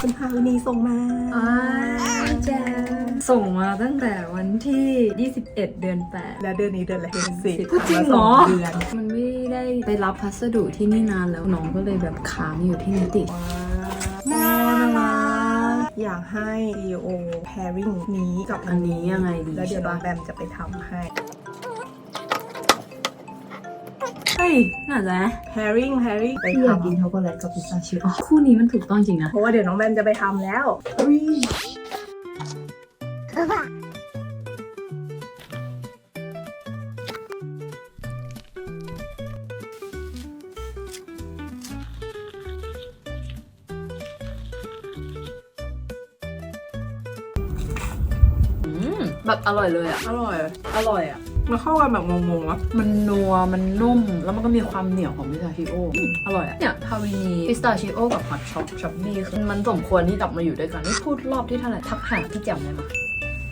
คุณพาวินีส่งมาแจส่งมาตั้งแต่วันที่ 21 เดือน8 แล้วเดือนนี้เดือนอะไรเดือนสิบพูดจริงเหรอเดือนมันไม่ได้ไปรับพัสดุที่นี่นานแล้วน้องก็เลยแบบค้างอยู่ที่นิติน่ารักอยากให้ CEO pairing นี้กับอันนี้ยังไงดีแล้วเดี๋ยวใช่น้อปะงแบมจะไปทำให้ เฮ้ยน่าจะ pairing pairing ไปพี่อยากทำกินช็อกโกแลตกับพิซซ่าชิโอคู่นี้มันถูกต้องจริงนะ เพราะว่าเดี๋ยวน้องแบมจะไปทำแล้ว แบบอร่อยเลยอะ อร่อย อร่อยอะ มันเข้ากันแบบงงๆวะมันนัว มันนุ่ม แล้วมันก็มีความเหนียวของพิสตาชิโออืมอร่อยอะ เนี่ยพาวินีพิสตาชิโอกับฮอตช็อกช็อปนี่คือมันสมควรที่กลับมาอยู่ด้วยกันนี่พูดรอบที่เท่าไหร่ทักหาพี่แจ่มเลยมั้ย